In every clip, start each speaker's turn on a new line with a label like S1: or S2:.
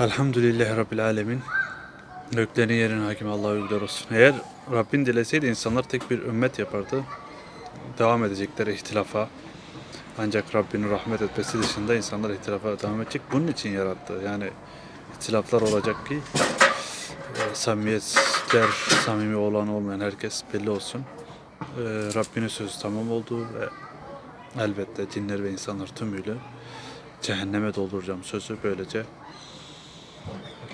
S1: Elhamdülillahi Rabbil Alemin. Göklerin yerin hakimi Allah'a övgüler olsun. Eğer Rabbin dileseydi insanlar tek bir ümmet yapardı. Devam edecekler ihtilafa. Ancak Rabbinin rahmet etmesi dışında insanlar ihtilafa devam edecek. Bunun için yarattı. Yani ihtilaflar olacak ki e, samimiyetler, samimi olan olmayan herkes belli olsun. E, Rabbinin sözü tamam oldu ve elbette cinler ve insanlar tümüyle cehenneme dolduracağım sözü böylece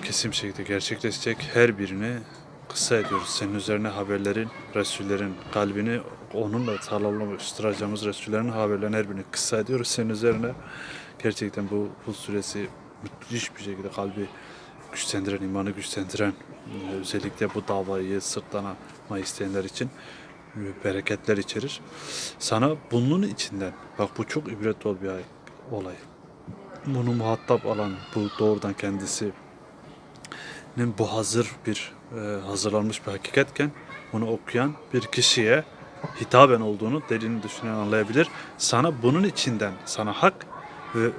S1: kesin şekilde gerçekleşecek her birini kısa ediyoruz. Senin üzerine haberlerin, Resullerin kalbini onunla sağlamlaştıracağımız Resullerin haberlerin her birini kısa ediyoruz. Senin üzerine gerçekten bu Hud suresi müthiş bir şekilde kalbi güçlendiren, imanı güçlendiren özellikle bu davayı sırtlanama isteyenler için e, bereketler içerir. Sana bunun içinden, bak bu çok ibret dolu bir ay- olay. Bunu muhatap alan bu doğrudan kendisi bu hazır bir e, hazırlanmış bir hakikatken bunu okuyan bir kişiye hitaben olduğunu derin düşünen anlayabilir. Sana bunun içinden sana hak ve,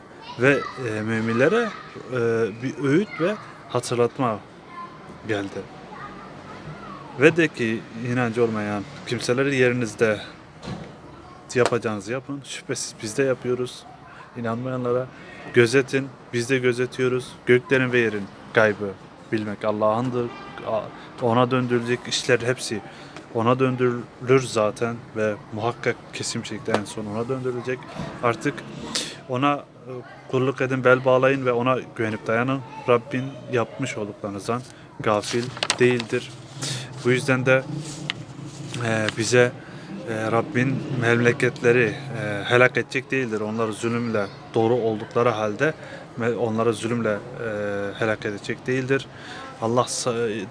S1: ve e, müminlere e, bir öğüt ve hatırlatma geldi. Ve de ki inancı olmayan kimseleri yerinizde yapacağınızı yapın. Şüphesiz biz de yapıyoruz. İnanmayanlara gözetin. Biz de gözetiyoruz. Göklerin ve yerin gaybı bilmek Allah'ındır. Ona döndürülecek işler hepsi ona döndürülür zaten ve muhakkak kesin bir şekilde en son ona döndürülecek. Artık ona e, kulluk edin, bel bağlayın ve ona güvenip dayanın. Rabbin yapmış olduklarınızdan gafil değildir. Bu yüzden de e, bize e, Rabbin memleketleri e, helak edecek değildir. Onları zulümle doğru oldukları halde ve onları zulümle e, helak edecek değildir. Allah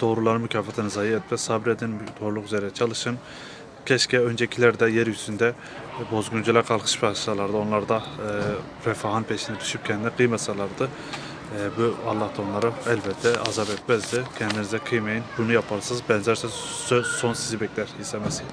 S1: doğruların mükafatını zayi etmez. Sabredin, doğruluk üzere çalışın. Keşke öncekiler de yeryüzünde bozguncular kalkış başlarlardı. Onlar da e, refahın peşine düşüp kendine kıymasalardı. E, bu Allah da onları elbette azap etmezdi. Kendinize kıymayın. Bunu yaparsanız benzerse son sizi bekler İsa Mesih.